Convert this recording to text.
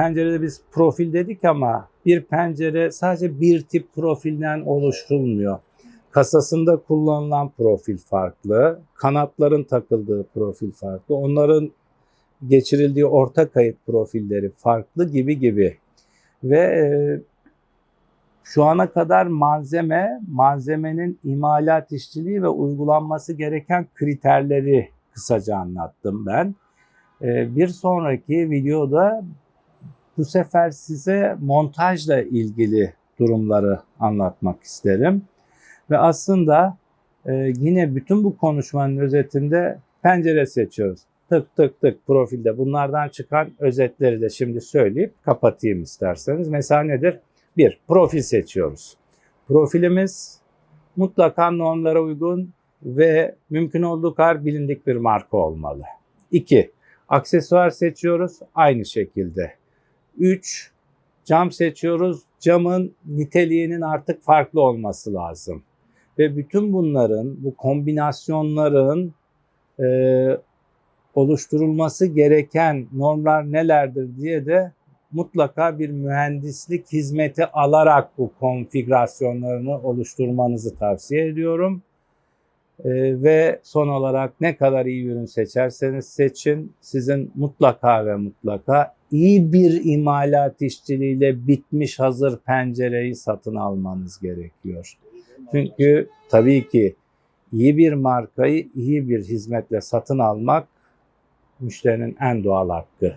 pencerede biz profil dedik ama bir pencere sadece bir tip profilden oluşturulmuyor. Kasasında kullanılan profil farklı, kanatların takıldığı profil farklı, onların geçirildiği orta kayıt profilleri farklı gibi gibi. Ve e, şu ana kadar malzeme, malzemenin imalat işçiliği ve uygulanması gereken kriterleri kısaca anlattım ben. E, bir sonraki videoda bu sefer size montajla ilgili durumları anlatmak isterim. Ve aslında e, yine bütün bu konuşmanın özetinde pencere seçiyoruz. Tık tık tık profilde bunlardan çıkan özetleri de şimdi söyleyip kapatayım isterseniz. Mesela nedir? Bir, profil seçiyoruz. Profilimiz mutlaka normlara uygun ve mümkün olduğu kadar bilindik bir marka olmalı. İki, aksesuar seçiyoruz aynı şekilde. Üç, cam seçiyoruz. Camın niteliğinin artık farklı olması lazım. Ve bütün bunların, bu kombinasyonların e, oluşturulması gereken normlar nelerdir diye de mutlaka bir mühendislik hizmeti alarak bu konfigürasyonlarını oluşturmanızı tavsiye ediyorum. Ee, ve son olarak ne kadar iyi ürün seçerseniz seçin sizin mutlaka ve mutlaka iyi bir imalat işçiliğiyle bitmiş hazır pencereyi satın almanız gerekiyor. Çünkü tabii ki iyi bir markayı iyi bir hizmetle satın almak müşterinin en doğal hakkı.